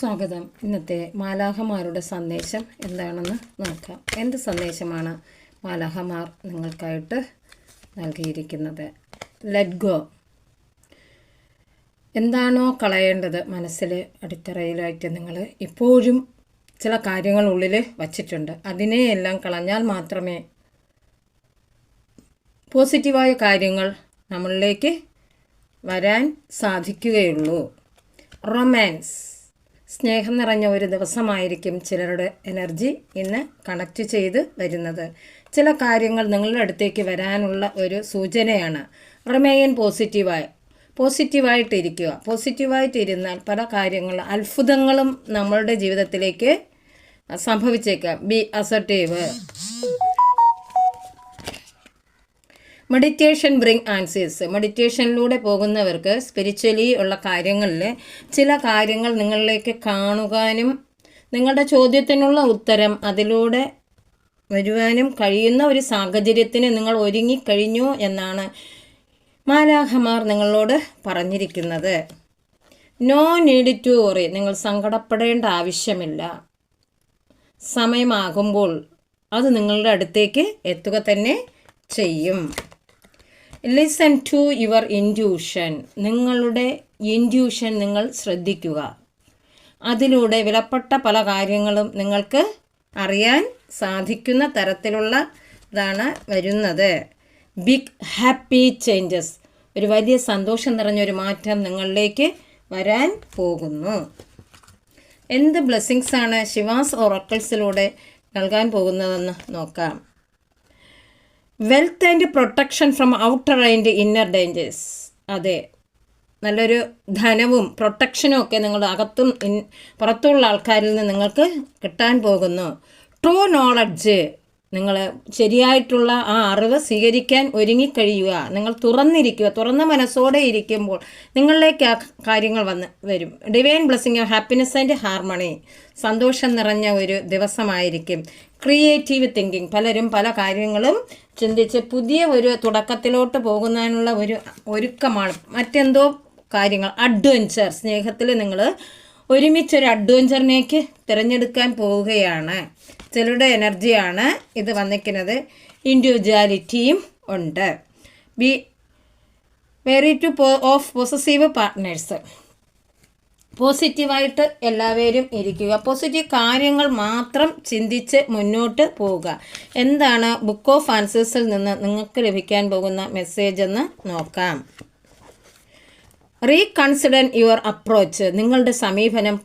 സ്വാഗതം. ഇന്നത്തെ മാലാഹമാരുടെ സന്ദേശം എന്താണെന്ന് നോക്കാം. എന്ത് സന്ദേശമാണ് മാലാഹമാർ നിങ്ങൾക്കായിട്ട് നൽകിയിരിക്കുന്നത്? ലെറ്റ് ഗോ എന്താണോ കളയേണ്ടത് മനസ്സിൽ അടിത്തറയിലായിട്ട് നിങ്ങൾ ഇപ്പോഴും ചില കാര്യങ്ങൾ ഉള്ളിൽ വച്ചിട്ടുണ്ട്. അതിനെയെല്ലാം കളഞ്ഞാൽ മാത്രമേ പോസിറ്റീവായ കാര്യങ്ങൾ നമ്മളിലേക്ക് വരാൻ സാധിക്കുകയുള്ളൂ. റൊമാൻസ് സ്നേഹം നിറഞ്ഞ ഒരു ദിവസമായിരിക്കും ചിലരുടെ എനർജി ഇന്ന് കണക്റ്റ് ചെയ്ത് വരുന്നത്. ചില കാര്യങ്ങൾ നിങ്ങളുടെ അടുത്തേക്ക് വരാനുള്ള ഒരു സൂചനയാണ്. റിമെയിൻ പോസിറ്റീവായി പോസിറ്റീവായിട്ടിരിക്കുക പോസിറ്റീവായിട്ടിരുന്നാൽ പല കാര്യങ്ങളും അത്ഭുതങ്ങളും നമ്മളുടെ ജീവിതത്തിലേക്ക് സംഭവിച്ചേക്കാം. Be assertive meditation bring answers മെഡിറ്റേഷനിലൂടെ പോകുന്നവർക്ക് സ്പിരിച്വലി ഉള്ള കാര്യങ്ങളിൽ ചില കാര്യങ്ങൾ നിങ്ങളിലേക്ക് കാണുവാനും നിങ്ങളുടെ ചോദ്യത്തിനുള്ള ഉത്തരം അതിലൂടെ വരുവാനും കഴിയുന്ന ഒരു സാഹചര്യത്തിന് നിങ്ങൾ ഒരുങ്ങിക്കഴിഞ്ഞു എന്നാണ് മാലാഹമാർ നിങ്ങളോട് പറഞ്ഞിരിക്കുന്നത്. നോ നീഡ് ടു ഓറി നിങ്ങൾ സങ്കടപ്പെടേണ്ട ആവശ്യമില്ല. സമയമാകുമ്പോൾ അത് നിങ്ങളുടെ അടുത്തേക്ക് എത്തുക തന്നെ ചെയ്യും. ലിസൺ ടു യുവർ ഇന്റ്യൂഷൻ നിങ്ങളുടെ ഇന്റ്യൂഷൻ നിങ്ങൾ ശ്രദ്ധിക്കുക. അതിലൂടെ വിലപ്പെട്ട പല കാര്യങ്ങളും നിങ്ങൾക്ക് അറിയാൻ സാധിക്കുന്ന തരത്തിലുള്ള ഇതാണ് വരുന്നത്. ബിഗ് ഹാപ്പി ചേഞ്ചസ് ഒരു വലിയ സന്തോഷം നിറഞ്ഞൊരു മാറ്റം നിങ്ങളിലേക്ക് വരാൻ പോകുന്നു. എന്ത് ബ്ലെസ്സിങ്സാണ് ശിവാസ് ഓറക്കിൾസിലൂടെ നൽകാൻ പോകുന്നതെന്ന് നോക്കാം. Wealth and protection from outer and inner dangers അതെ. നല്ലൊരു ധനവും പ്രൊട്ടക്ഷനും ഒക്കെ നിങ്ങൾ അകത്തും ഇൻ പുറത്തുള്ള ആൾക്കാരിൽ നിന്ന് നിങ്ങൾക്ക് കിട്ടാൻ പോകുന്നു. ട്രൂ നോളജ് നിങ്ങൾ ശരിയായിട്ടുള്ള ആ അറിവ് സ്വീകരിക്കാൻ ഒരുങ്ങിക്കഴിയുക. നിങ്ങൾ തുറന്നിരിക്കുക. തുറന്ന മനസ്സോടെ ഇരിക്കുമ്പോൾ നിങ്ങളിലേക്ക് ആ കാര്യങ്ങൾ വന്ന് വരും. Divine blessing of happiness and harmony സന്തോഷം നിറഞ്ഞ ഒരു ദിവസമായിരിക്കും. ക്രിയേറ്റീവ് തിങ്കിങ് പലരും പല കാര്യങ്ങളും ചിന്തിച്ച് പുതിയ ഒരു തുടക്കത്തിലോട്ട് പോകുന്നതിനുള്ള ഒരു ഒരുക്കമാണ്. മറ്റെന്തോ കാര്യങ്ങൾ. അഡ്വഞ്ചർ സ്നേഹത്തിൽ നിങ്ങൾ ഒരുമിച്ചൊരു അഡ്വഞ്ചറിനേക്ക് തിരഞ്ഞെടുക്കാൻ പോവുകയാണ്. ചിലരുടെ എനർജിയാണ് ഇത് വന്നിരിക്കുന്നത്. ഇൻഡിവിജ്വാലിറ്റിയും ഉണ്ട്. Be very too of possessive partners പോസിറ്റീവായിട്ട് എല്ലാവരും ഇരിക്കുക. പോസിറ്റീവ് കാര്യങ്ങൾ മാത്രം ചിന്തിച്ച് മുന്നോട്ട് പോവുക. എന്താണ് ബുക്ക് ഓഫ് ആൻസേഴ്സിൽ നിന്ന് നിങ്ങൾക്ക് ലഭിക്കാൻ പോകുന്ന മെസ്സേജ് എന്ന് നോക്കാം. റീകൺസിഡർ യുവർ അപ്രോച്ച് നിങ്ങളുടെ സമീപനം